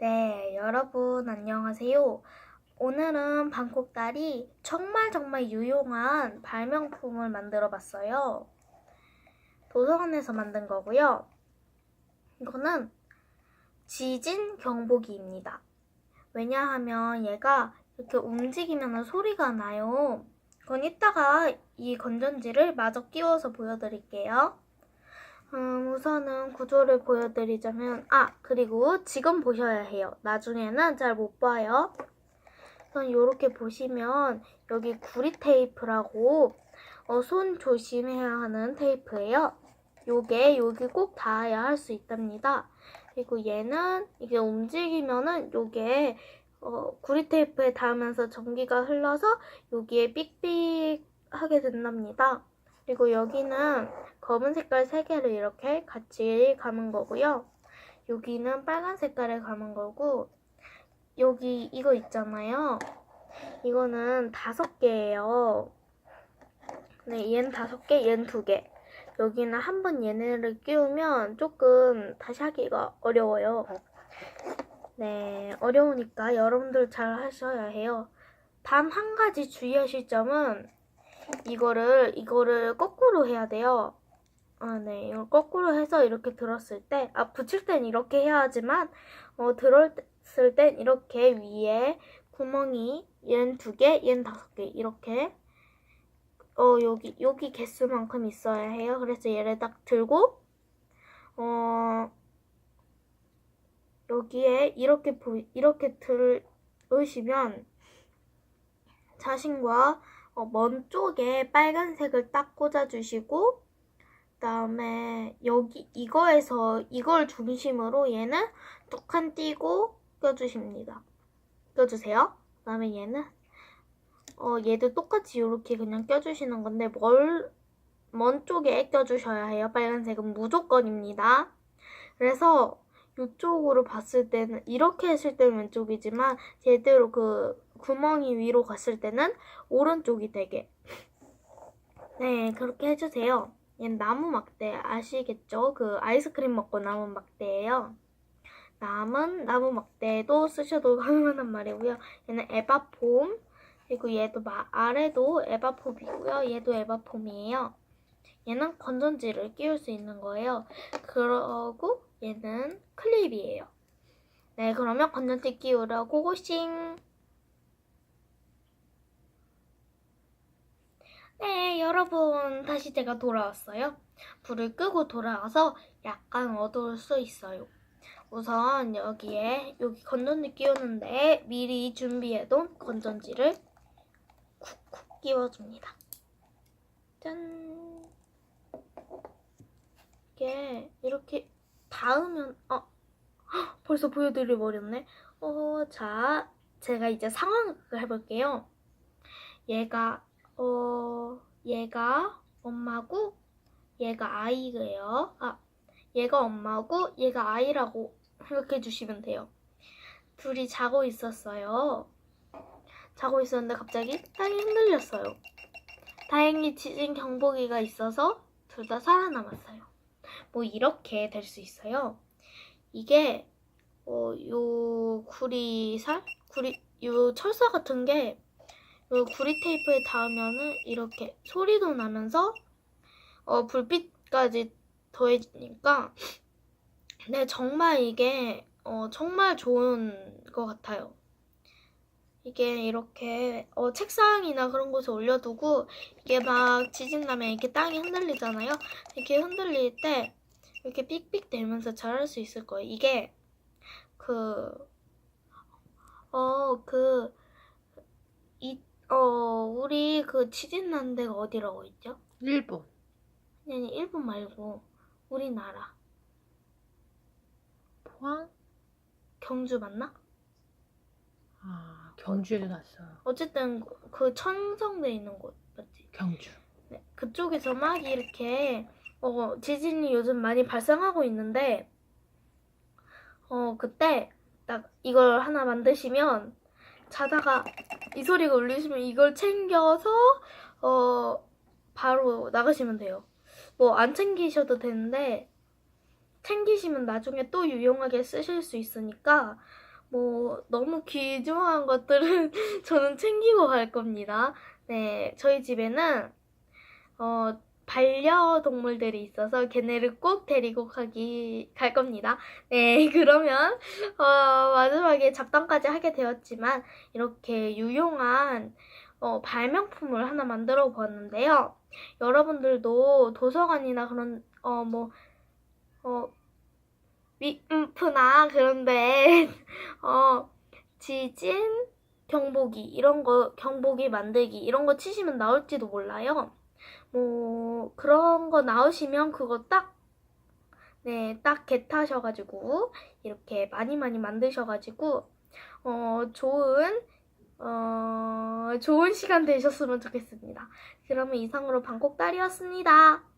네, 여러분 안녕하세요. 오늘은 방콕달이 정말 정말 유용한 발명품을 만들어 봤어요. 도서관에서 만든 거고요. 이거는 지진 경보기입니다. 왜냐하면 얘가 이렇게 움직이면 소리가 나요. 그건 이따가 이 건전지를 마저 끼워서 보여드릴게요. 음, 우선은 구조를 보여드리자면, 아, 그리고 지금 보셔야 해요. 나중에는 잘 못 봐요. 우선 이렇게 보시면, 여기 구리 테이프라고, 어, 손 조심해야 하는 테이프예요. 요게, 여기 꼭 닿아야 할 수 있답니다. 그리고 얘는, 이게 움직이면은, 요게, 어, 구리 테이프에 닿으면서 전기가 흘러서, 여기에 삑삑 하게 된답니다. 그리고 여기는 검은 색깔 세 개를 이렇게 같이 감은 거고요. 여기는 빨간 색깔을 감은 거고, 여기 이거 있잖아요. 이거는 다섯 개예요. 네, 얘는 다섯 개, 얘는 두 개. 여기는 한 번 얘네를 끼우면 조금 다시 하기가 어려워요. 네, 어려우니까 여러분들 잘 하셔야 해요. 단 한 가지 주의하실 점은 이거를 이거를 거꾸로 해야 돼요. 아, 네. 이걸 거꾸로 해서 이렇게 들었을 때, 아, 붙일 땐 이렇게 해야 하지만, 어, 들었을 땐 이렇게 위에 구멍이, 얘는 두 개, 얘는 다섯 개, 이렇게, 어, 여기, 여기 개수만큼 있어야 해요. 그래서 얘를 딱 들고, 어, 여기에 이렇게 보, 이렇게 들으시면, 자신과 어, 먼 쪽에 빨간색을 딱 꽂아주시고, 그다음에 여기 이거에서 이걸 중심으로 얘는 두 칸 띄고 껴주십니다. 껴주세요. 그다음에 얘는 어 얘도 똑같이 이렇게 그냥 껴주시는 건데 멀, 먼 쪽에 껴주셔야 해요. 빨간색은 무조건입니다. 그래서 이쪽으로 봤을 때는 이렇게 했을 때는 왼쪽이지만 제대로 그 구멍이 위로 갔을 때는 오른쪽이 되게 네 그렇게 해주세요. 얘는 나무 막대 아시겠죠? 그 아이스크림 먹고 남은 막대예요. 남은 나무 막대도 쓰셔도 가능한 말이고요. 얘는 에바폼 그리고 얘도 마, 아래도 에바폼이고요. 얘도 에바폼이에요. 얘는 건전지를 끼울 수 있는 거예요. 그러고 얘는 클립이에요. 네, 그러면 건전지 끼우러 고고싱! 네, 여러분, 다시 제가 돌아왔어요. 불을 끄고 돌아와서 약간 어두울 수 있어요. 우선 여기에, 여기 건전지 끼우는데 미리 준비해둔 건전지를 쿡쿡 끼워줍니다. 짠! 이게 이렇게 닿으면, 어, 헉, 벌써 보여드려 버렸네. 어, 자, 제가 이제 상황을 해볼게요. 얘가 어, 얘가 엄마고, 얘가 아이예요. 아, 얘가 엄마고, 얘가 아이라고 생각해 주시면 돼요. 둘이 자고 있었어요. 자고 있었는데 갑자기 땅이 흔들렸어요. 다행히 지진 경보기가 있어서 둘 다 살아남았어요. 뭐 이렇게 될 수 있어요. 이게 어, 요 구리살, 구리, 요 철사 같은 게 요 구리 테이프에 닿으면은 이렇게 소리도 나면서 어, 불빛까지 더해지니까 네 정말 이게 어, 정말 좋은 것 같아요. 이게 이렇게 어, 책상이나 그런 곳에 올려두고 이게 막 지진 나면 이렇게 땅이 흔들리잖아요. 이렇게 흔들릴 때 이렇게 삑삑 대면서 잘할 수 있을 거예요. 이게 그 어, 그, 이, 어, 우리 그 지진 난 데가 어디라고 했죠? 일본. 아니, 아니, 일본 말고, 우리나라. 포항? 경주 맞나? 아, 경주에도 났어. 어쨌든, 그 천성대 있는 곳, 맞지? 경주. 네, 그쪽에서 막 이렇게, 어, 지진이 요즘 많이 발생하고 있는데, 어, 그때, 딱 이걸 하나 만드시면, 자다가 이 소리가 울리시면 이걸 챙겨서, 어, 바로 나가시면 돼요. 뭐, 안 챙기셔도 되는데, 챙기시면 나중에 또 유용하게 쓰실 수 있으니까, 뭐 너무 귀중한 것들은 저는 챙기고 갈 겁니다. 네, 저희 집에는 어, 반려동물들이 있어서 걔네를 꼭 데리고 가기 갈 겁니다. 네, 그러면 어, 마지막에 잡담까지 하게 되었지만 이렇게 유용한 어, 발명품을 하나 만들어 보았는데요. 여러분들도 도서관이나 그런 어 뭐어 미음프나 그런데 어 지진 경보기 이런 거 경보기 만들기 이런 거 치시면 나올지도 몰라요. 뭐 그런 거 나오시면 그거 딱 네, 딱 겟하셔가지고 이렇게 많이 많이 만드셔가지고 어 좋은 어 좋은 시간 되셨으면 좋겠습니다. 그러면 이상으로 방콕 딸이었습니다.